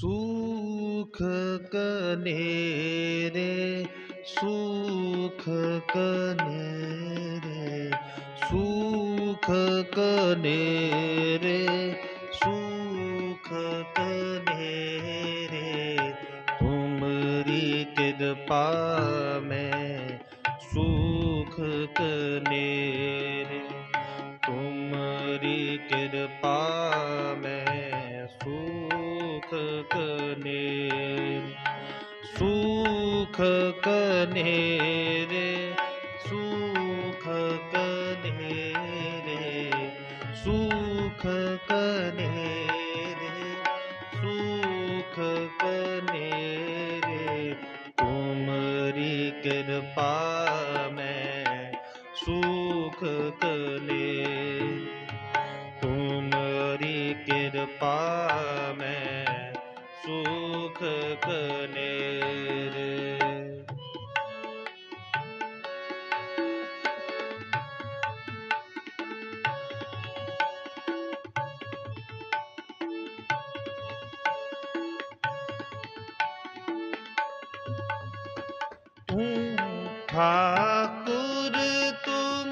ਸੂਖ ਕਨੇਰੇ ਸੂਖ ਕਨੇਰੇ ਸੂਖ ਕਨੇਰੇ ਸੂਖ ਕਨੇਰੇ। ਤੁਮਰੀ ਕਿਰਪਾ ਮੈਂ ਸੂਖ ਕਨੇਰੇ सुख कनेरे ਹੂੰ ਠਾਕੁਰ ਤੁਮ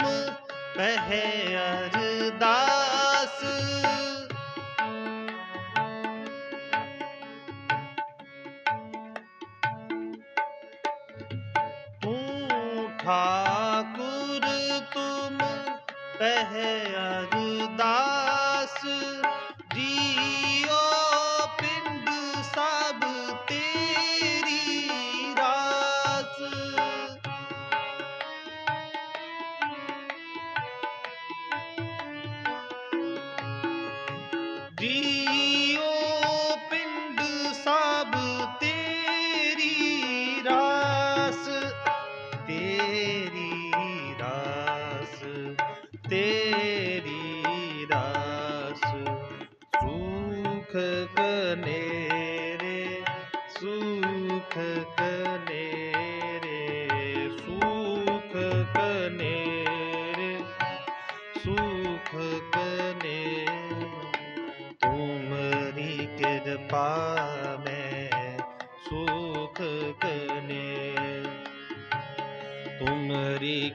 ਠਾਕੁਰ ਤੁਮ ਪਹਿ ਪਾਵੇ ਸੁਖ ਕਨੇ। ਤੁਮਰੀ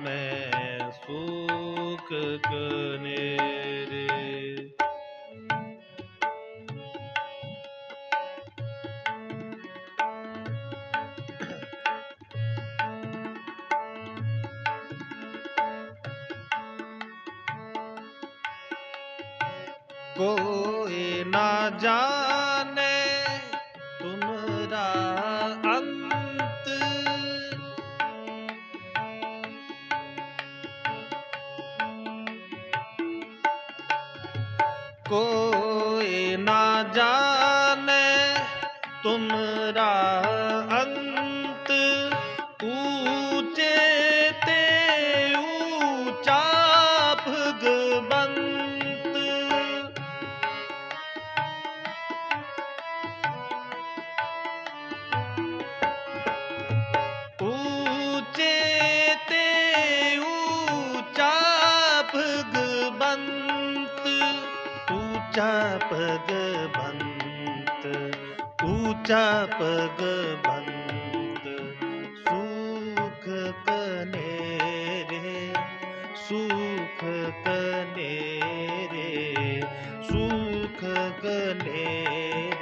ਮੈਂ ਸੁਖ ਕਨੇ। ਕੋਈ ਨਾ ਜਾਣੇ ਤੁਮਰਾ ਸਾਚਾ ਭਗਵੰਤ ਸੁਖ ਕਨੇਰੇ ਸੁਖ ਕਨੇਰੇ ਸੁਖ ਕਨੇਰੇ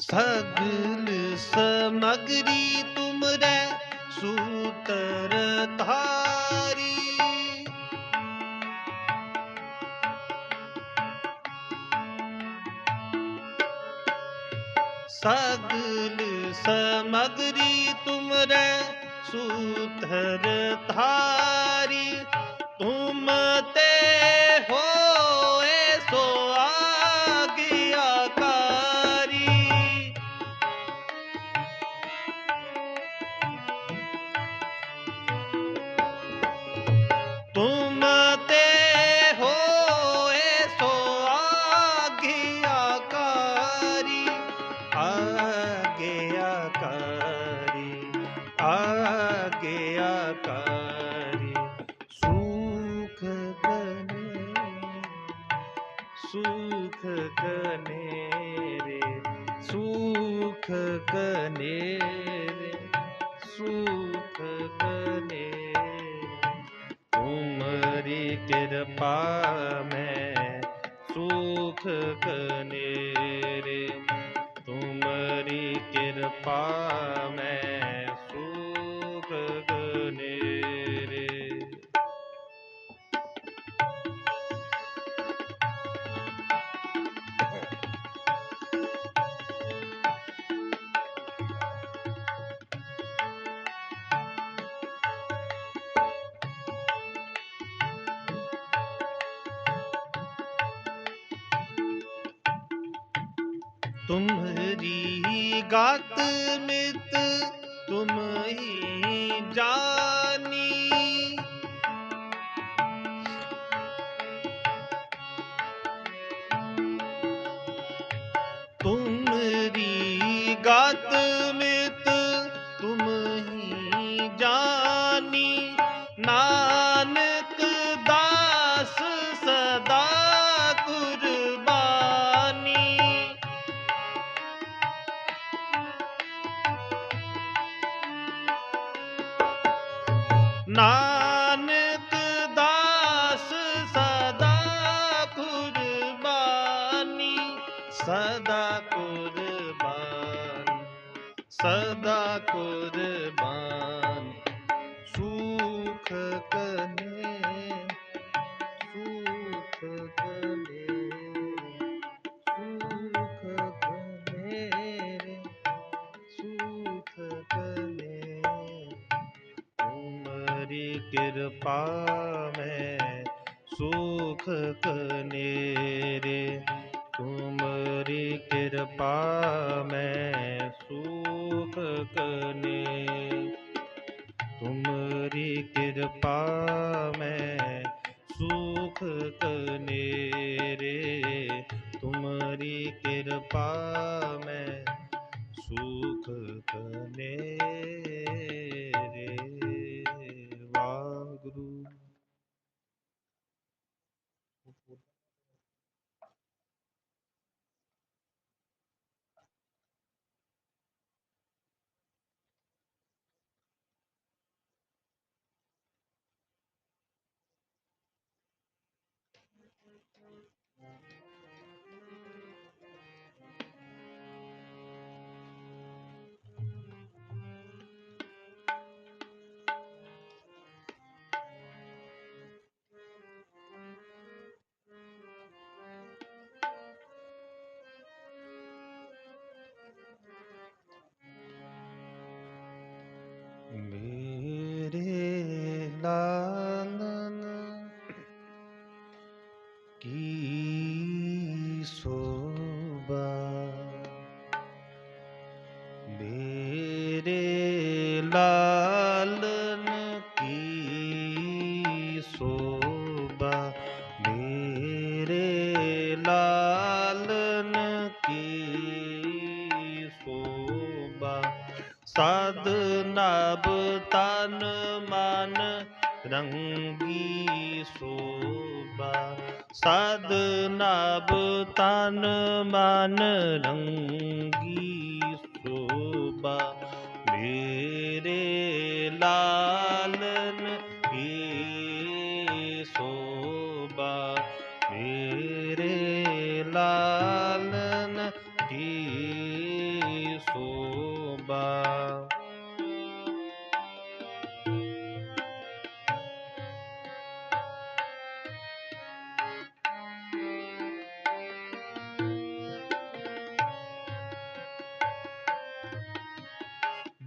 ਸਗਲ ਸਮਗਰੀ ਤੁਮਰੇ ਸੂਤਰ ਧਾਰੀ। ਸਗਲ ਸਮਗਰੀ ਤੁਮਰੇ ਸੂਤਰ ਧਾਰੀ। ਤੁਮ ਤੇ ਅੱਖ ਕਨੇਰੇ ਤੁਮਰੀ ਕਿਰਪਾ பூ ਕੁਰਬਾਨ ਸਦਾ ਕੁਰਬਾਨ। ਸੁਖ ਕਨੇ ਸੁਖ ਕਨੇ ਸੁਖ ਕਨੇ ਰੇ ਉਮਰੀ ਕਿਰਪਾ คื ਕੀ ਸੋਭਾ? ਸਦ ਨਭ ਤਨ ਮਨ ਰੰਗੀ ਸੋਬਾ ਸਦ ਨਭ ਤਨ ਮਨ ਰੰਗੀ ਸ਼ੋਬਾ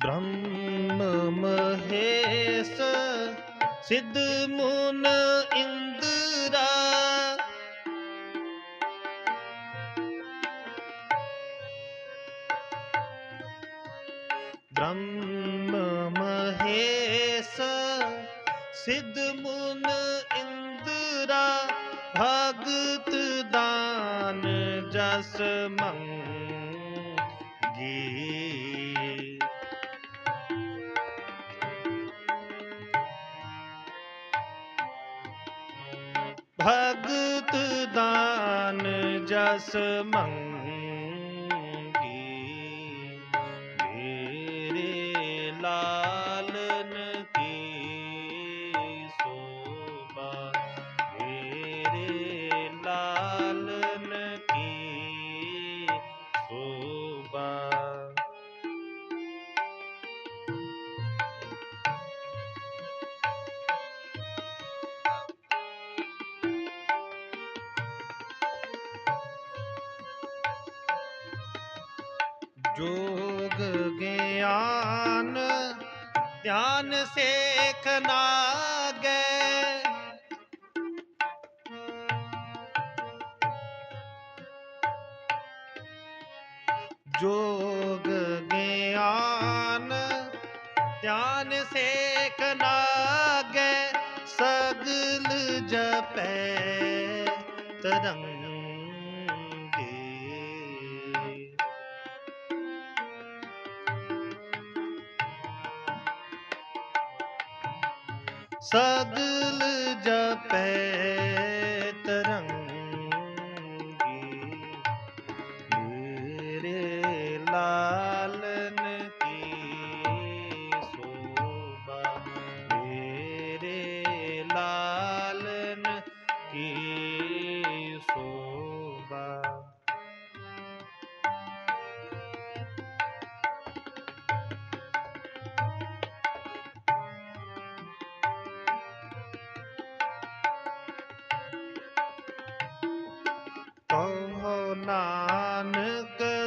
ब्रह्म महेश सिद्ध मुन इंद्र जस मंग जोग ज्ञान ध्यान सेख नागे जोग ज्ञान ध्यान सेख नागे सगल जपै ਸਗਲ ਜਪੈ।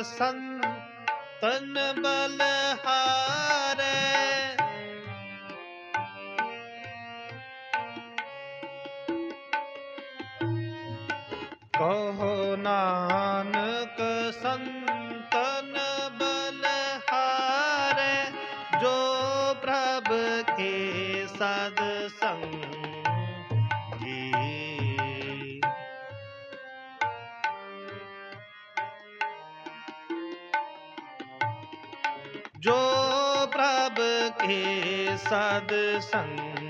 ਸੰਤਨ ਬਲਹਾਰੇ। ਕਹੋ ਨਾਨਕ सत्संग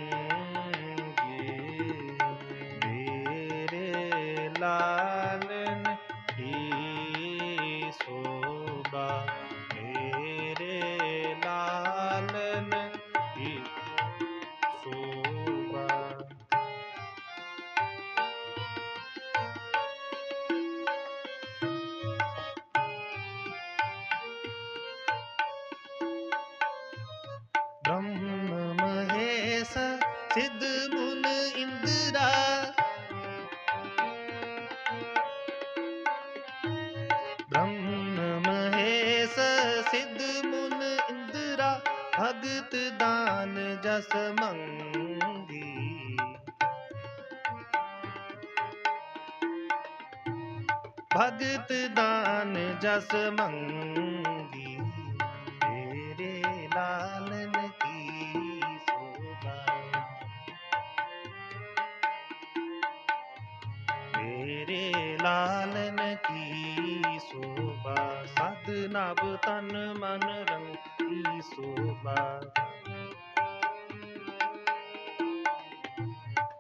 ब्रह्म महेश सिद्ध मुन इंदिरा ब्रह्म महेश सिद्ध मुन इंदिरा भगत दान जस मंगी भगत दान जस मंगी ਨਭ ਤਨ ਮਨ ਰੰਗੀ ਸੋਭਾ।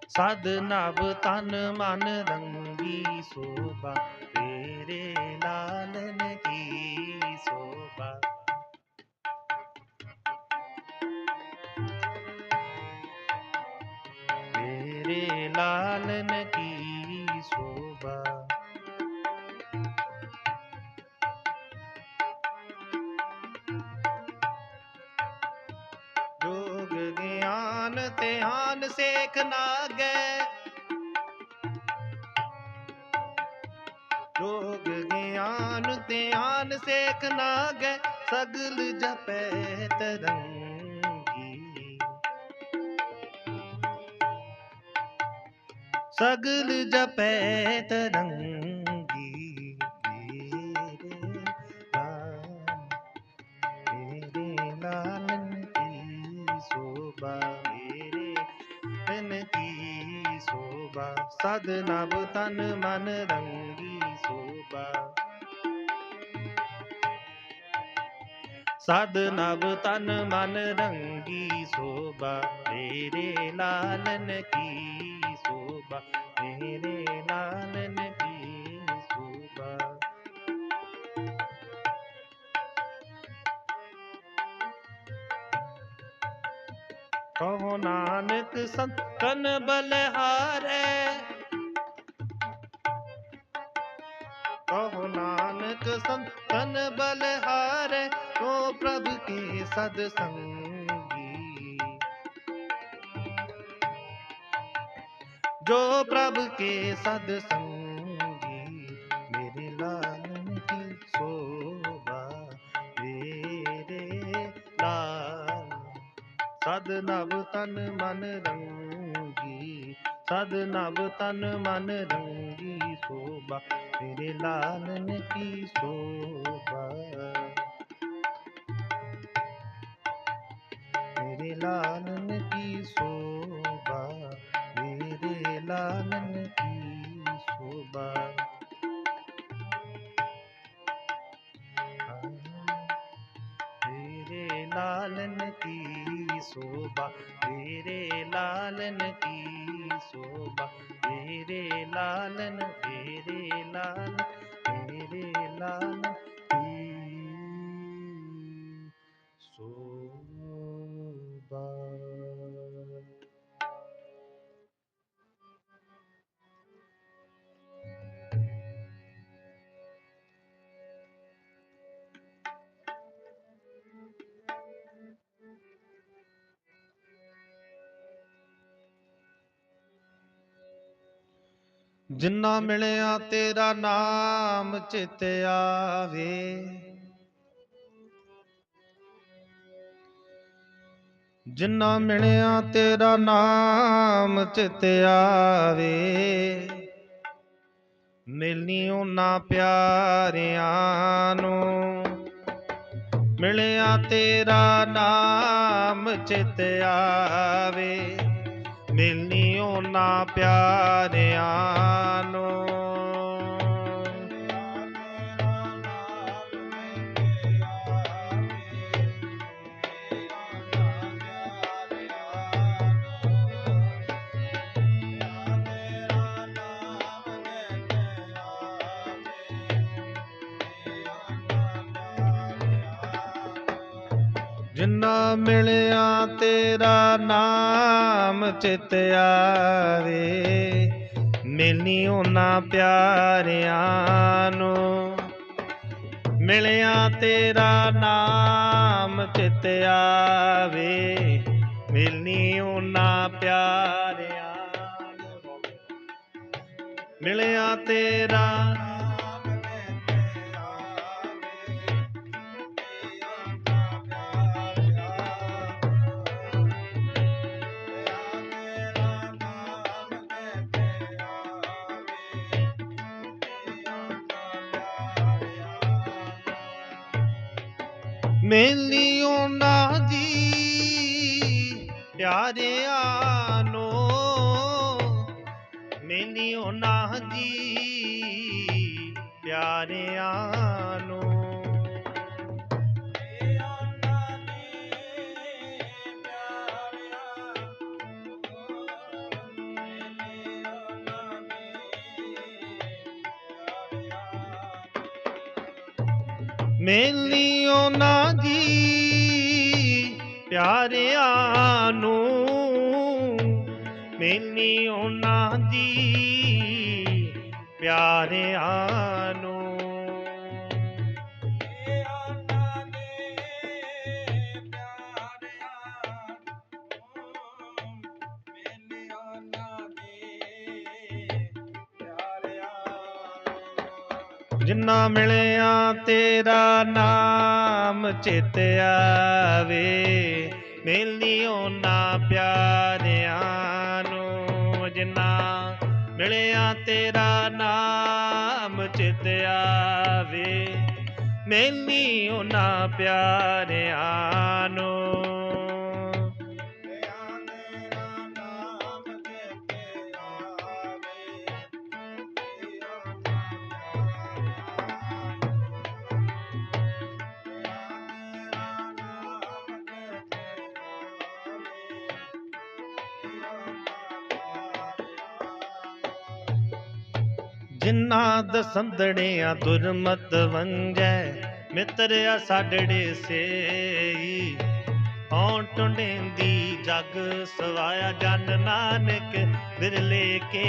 ਸਦ ਨਭ ਤਨ ਮਨ ਰੰਗੀ ਸੋਭਾ ਤੇਰੇ ਨਾਲ ਨਾਗੈ ਸਗਲ ਜਪੈ ਤਰੰਗੀ ਸਗਲ ਜਪੈ ਤਰੰਗੀ ਮੇਰੇ ਨਾਮ ਮੇਰੇ ਲਾਲਨ ਕੀ ਸੋਭਾ ਮੇਰੇ ਤਨ ਕੀ ਸੋਭਾ ਸਦ ਨਭ ਤਨ ਮਨ ਸਾਧ ਨਵ ਤਨ ਮਨ ਰੰਗੀ ਸੋਭਾ, ਤੇਰੇ ਲਾਲਨ ਕੀ ਸੋਭਾ, ਤੇਰੇ ਲਾਲਨ ਕੀ ਸੋਭਾ। ਕਹੋ ਨਾਨਕ ਸੰਤਨ ਬਲਹਾਰੇ। ਕਹੋ ਨਾਨਕ ਸੰਤਨ ਬਲਹਾਰੇ। ਉਹ ਪ੍ਰਭ ਕੀ ਸਦ ਸੰਗੀ। ਜੋ ਪ੍ਰਭ ਕੇ ਸਦ ਸੰਗੀ, ਮੇਰੇ ਲਾਲਨ ਕੀ ਸੋਭਾ। ਮੇਰੇ ਲਾਲ, ਸਦ ਨਭ ਤਨ ਮਨ ਰੰਗੀ। ਸਦ ਨਭ ਤਨ ਮਨ ਰੰਗੀ ਸੋਭਾ, ਮੇਰੇ ਲਾਲਨ लालन की शोभा मेरे लालन की शोभा। मेरे लालन की शोभा मेरे लालन की शोभा मेरे लालन मेरे लालन मेरे लालन की शोभा। ਜਿੰਨਾ ਮਿਲਿਆ ਤੇਰਾ ਨਾਮ ਚਿਤ ਆਵੇ। ਜਿੰਨਾ ਮਿਲਿਆ ਤੇਰਾ ਨਾਮ ਚਿਤ ਆਵੇ। ਮਿਲਨੀ ਉਹਨਾਂ ਪਿਆਰਿਆਂ ਨੂੰ। ਮਿਲਿਆ ਤੇਰਾ ਨਾਮ ਚਿਤ ਆਵੇ। ਮਿਲਨੀ ਉਹਨਾਂ ਪਿਆਰਿਆਂ ਨੂੰ। ਮਿਲਿਆ ਤੇਰਾ ਨਾਮ ਚਿਤ ਆਵੇ। ਮਿਲਨੀ ਉਹਨਾਂ ਪਿਆਰਿਆਂ ਨੂੰ। ਮਿਲਿਆ ਤੇਰਾ ਨਾਮ ਚਿਤ ਆਵੇ। ਮਿਲਨੀ ਉਹਨਾਂ ਪਿਆਰਿਆਂ ਮਿਲਿਆ ਤੇਰਾ ਮਿਲਨੀ ਉਹਨਾਂ ਦੀ ਪਿਆਰਿਆਂ ਨੂੰ ਮਿਲਨੀ ਉਹਨਾਂ ਦੀ ਪਿਆਰਿਆਂ ਮਿਲਨੀ ਉਹਨਾਂ ਦੀ ਪਿਆਰਿਆਂ ਨੂੰ। ਮਿਲਨੀ ਉਹਨਾਂ ਦੀ ਪਿਆਰਿਆਂ ਨੂੰ। ਜਿੰਨਾ ਮਿਲੇ ਤੇਰਾ ਨਾਮ ਚਿਤ ਆਵੇ, ਮਿਲਨੀ ਉਹਨਾਂ ਪਿਆਰਿਆਂ ਨੂੰ ਜਿੰਨਾ ਮਿਲਿਆ ਤੇਰਾ ਨਾਮ ਚਿਤ ਆਵੇ, ਮਿਲਨੀ ਉਹਨਾਂ ਪਿਆਰਿਆਂ ਨੂੰ ਜਿਨ੍ਹਾਂ ਦਸੰਦੜਿਆਂ ਦੁਰਮਤ ਵੰਜੈ ਮਿੱਤਰਿਆ ਸਾਡੜੇ ਸੇਈ। ਹਉ ਟੁੰਡੇਂਦੀ ਜਗ ਸਵਾਇਆ ਜਨ ਨਾਨਕ ਬਿਰਲੇ ਕੇ